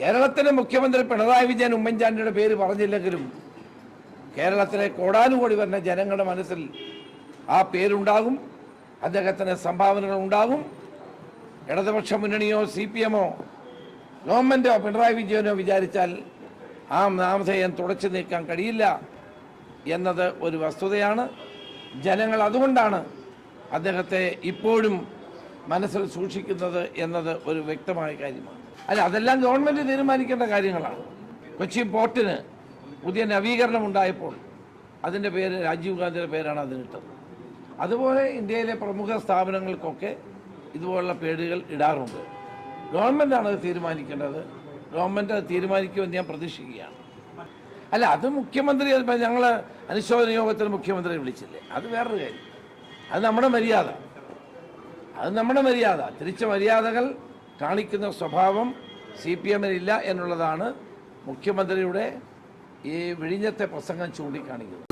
കേരളത്തിലെ മുഖ്യമന്ത്രി പിണറായി വിജയൻ ഉമ്മൻചാണ്ടിയുടെ പേര് പറഞ്ഞില്ലെങ്കിലും കേരളത്തിലെ കോടാനുകോടി വരുന്ന ജനങ്ങളുടെ മനസ്സിൽ ആ പേരുണ്ടാകും. അദ്ദേഹത്തിന് സംഭാവനകൾ ഉണ്ടാകും. ഇടതുപക്ഷ മുന്നണിയോ സി പി എമ്മോ ഗവൺമെന്റോ പിണറായി വിജയനോ വിചാരിച്ചാൽ ആ നാമധേയം തുടച്ചു നീക്കാൻ കഴിയില്ല എന്നത് ഒരു വസ്തുതയാണ്. ജനങ്ങൾ അതുകൊണ്ടാണ് അദ്ദേഹത്തെ ഇപ്പോഴും മനസ്സിൽ സൂക്ഷിക്കുന്നത് എന്നത് ഒരു വ്യക്തമായ കാര്യമാണ്. അല്ല അതെല്ലാം ഗവൺമെന്റ് തീരുമാനിക്കേണ്ട കാര്യങ്ങളാണ്. കൊച്ചി പോർട്ടിന് പുതിയ നവീകരണം ഉണ്ടായപ്പോൾ അതിന്റെ പേര് രാജീവ് ഗാന്ധിയുടെ പേരാണ് അതിനിട്ടത്. അതുപോലെ ഇന്ത്യയിലെ പ്രമുഖ സ്ഥാപനങ്ങൾക്കൊക്കെ ഇതുപോലുള്ള പേരുകൾ ഇടാറുണ്ട്. ഗവൺമെന്റാണ് അത് തീരുമാനിക്കേണ്ടത്. ഗവൺമെന്റ് അത് തീരുമാനിക്കുമെന്ന് ഞാൻ പ്രതീക്ഷിക്കുകയാണ്. അല്ല അത് മുഖ്യമന്ത്രി ഞങ്ങൾ അനുശോചന യോഗത്തിൽ മുഖ്യമന്ത്രിയെ വിളിച്ചില്ലേ? അത് വേറൊരു കാര്യം. അത് നമ്മുടെ മര്യാദ. അത് നമ്മുടെ മര്യാദ. തിരിച്ച മര്യാദകൾ കാണിക്കുന്ന സ്വഭാവം സി പി എമ്മിനില്ല എന്നുള്ളതാണ് മുഖ്യമന്ത്രിയുടെ ഈ വിഴിഞ്ഞത്തെ പ്രസംഗം ചൂണ്ടിക്കാണിക്കുന്നത്.